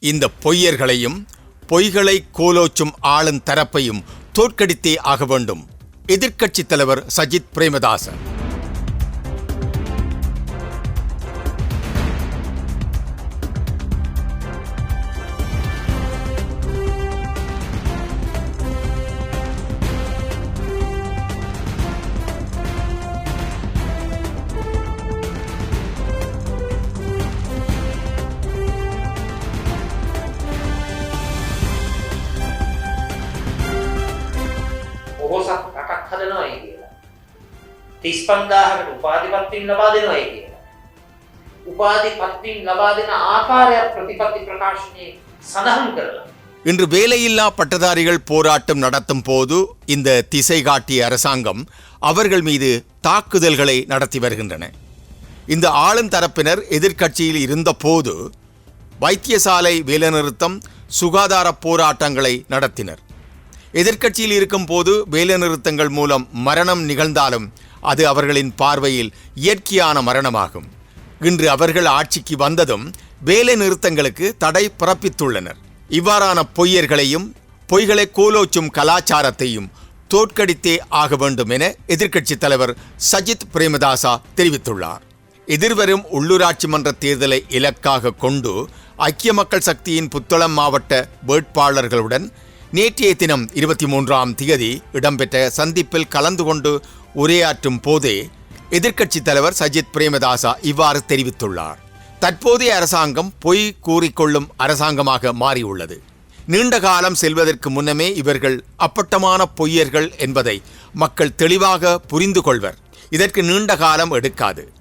இந்த பொய்யர்களையும் பொய்களை கோலோச்சும் ஆளும் தரப்பையும் தோற்கடித்தே ஆக வேண்டும். எதிர்க்கட்சித் தலைவர் சஜித் பிரேமதாசன். හදනවයි කියලා. තිස් පන්දාහකට උපාධිපත්තින් ලබා දෙනවයි කියලා. උපාධිපත්තින් ලබා දෙන ආකාරයක් ප්‍රතිපත්ති ප්‍රකාශනයේ සඳහන් කරලා. இன்று வேலையில்லா பட்டதாரிகள் போராட்டம் நடத்தும் போது இந்த திசை காட்டிய அரசாங்கம் அவர்கள் மீது தாக்குதல்களை நடத்தி வருகின்றன இந்த ஆளும் தரப்பினர் எதிர்க்கட்சியில் இருந்தபோது வைத்தியசாலை வேலைநிறுத்தம் சுகாதார போராட்டங்களை நடத்தினர் எதிர்க்கட்சியில் இருக்கும் போது வேலைநிறுத்தங்கள் மூலம் மரணம் நிகழ்ந்தாலும் அது அவர்களின் பார்வையில் இயற்கையான மரணமாகும். இன்று அவர்கள் ஆட்சிக்கு வந்ததும் வேலை நிறுத்தங்களுக்கு தடை பிறப்பித்துள்ளனர். இவ்வாறான பொய்யர்களையும் பொய்களை கோலோச்சும் கலாச்சாரத்தையும் தோற்கடித்தே ஆக வேண்டும் என எதிர்க்கட்சித் தலைவர் சஜித் பிரேமதாசா தெரிவித்துள்ளார். எதிர்வரும் உள்ளூராட்சி மன்ற தேர்தலை இலக்காக கொண்டு ஐக்கிய மக்கள் சக்தியின் புத்தளம் மாவட்ட வேட்பாளர்களுடன் நேற்றைய தினம் இருபத்தி மூன்றாம் திகதி இடம்பெற்ற சந்திப்பில் கலந்து கொண்டு உரையாற்றும் போதே எதிர்க்கட்சித் தலைவர் சஜித் பிரேமதாசா இவ்வாறு தெரிவித்துள்ளார். தற்போதைய அரசாங்கம் பொய் கூறிக்கொள்ளும் அரசாங்கமாக மாறியுள்ளது. நீண்ட காலம் செல்வதற்கு முன்னமே இவர்கள் அப்பட்டமான பொய்யர்கள் என்பதை மக்கள் தெளிவாக புரிந்து கொள்வர். இதற்கு நீண்ட காலம் எடுக்காது.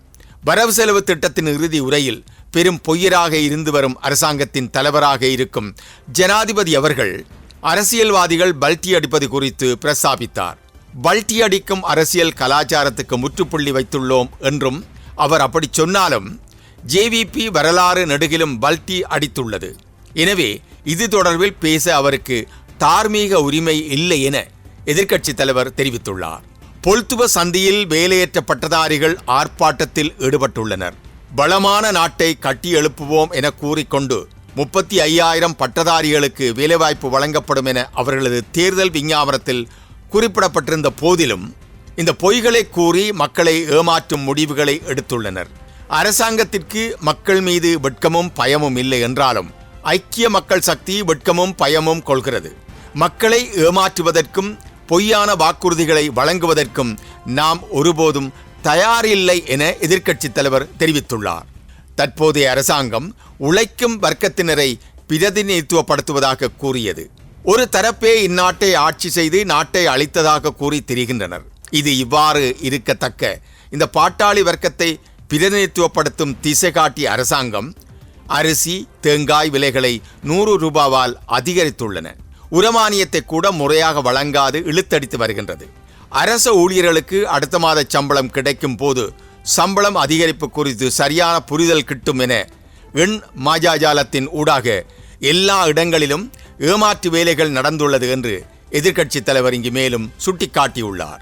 வரவு செலவு திட்டத்தின் இறுதி உரையில் பெரும் பொய்யராக இருந்து வரும் அரசாங்கத்தின் தலைவராக இருக்கும் ஜனாதிபதி அவர்கள் அரசியல்வாதிகள் பல்டி அடிப்பது குறித்து பிரஸ்தாபித்தார். பல்டி அடிக்கும் அரசியல் கலாச்சாரத்துக்கு முற்றுப்புள்ளி வைத்துள்ளோம் என்றும் அவர் அப்படி சொன்னாலும் ஜேவிபி வரலாறு நெடுகிலும் பல்டி அடித்துள்ளது. எனவே இது தொடர்பில் பேச அவருக்கு தார்மீக உரிமை இல்லை என எதிர்க்கட்சித் தலைவர் தெரிவித்துள்ளார். பொல்துவ சந்தியில் வேலையற்ற பட்டதாரிகள் ஆர்ப்பாட்டத்தில் ஈடுபட்டுள்ளனர். பலமான நாட்டை கட்டி எழுப்புவோம் என கூறிக்கொண்டு முப்பத்தி ஐயாயிரம் பட்டதாரிகளுக்கு வேலைவாய்ப்பு வழங்கப்படும் என அவர்களது தேர்தல் விஞ்ஞாபனத்தில் குறிப்பிடப்பட்டிருந்த போதிலும் இந்த பொய்களை கூறி மக்களை ஏமாற்றும் முடிவுகளை எடுத்துள்ளனர். அரசாங்கத்திற்கு மக்கள் மீது வெட்கமும் பயமும் இல்லை என்றாலும் ஐக்கிய மக்கள் சக்தி வெட்கமும் பயமும் கொள்கிறது. மக்களை ஏமாற்றுவதற்கும் பொய்யான வாக்குறுதிகளை வழங்குவதற்கும் நாம் ஒருபோதும் தயாரில்லை என எதிர்க்கட்சித் தலைவர் தெரிவித்துள்ளார். தற்போதைய அரசாங்கம் உழைக்கும் வர்க்கத்தினரை பிரதிநிதித்துவப்படுத்துவதாக கூறியது. ஒரு தரப்பே இந்நாட்டை ஆட்சி செய்து நாட்டை அழித்ததாக கூறி திரிகின்றனர். இது இவ்வாறு இருக்கத்தக்க. இந்த பாட்டாளி வர்க்கத்தை பிரதிநிதித்துவப்படுத்தும் திசை காட்டி அரசாங்கம் அரிசி தேங்காய் விலைகளை நூறு ரூபாவால் அதிகரித்துள்ளன. உரமானியத்தை கூட முறையாக வழங்காது இழுத்தடித்து வருகின்றது. அரச ஊழியர்களுக்கு அடுத்த மாத சம்பளம் கிடைக்கும் போது சம்பளம் அதிகரிப்பு குறித்து சரியான புரிதல் கிட்டும் என எண் மாஜாஜாலத்தின் ஊடாக எல்லா இடங்களிலும் ஏமாற்று வேலைகள் நடந்துள்ளது என்று எதிர்க்கட்சித் தலைவர் இங்கு மேலும் சுட்டிக்காட்டியுள்ளார்.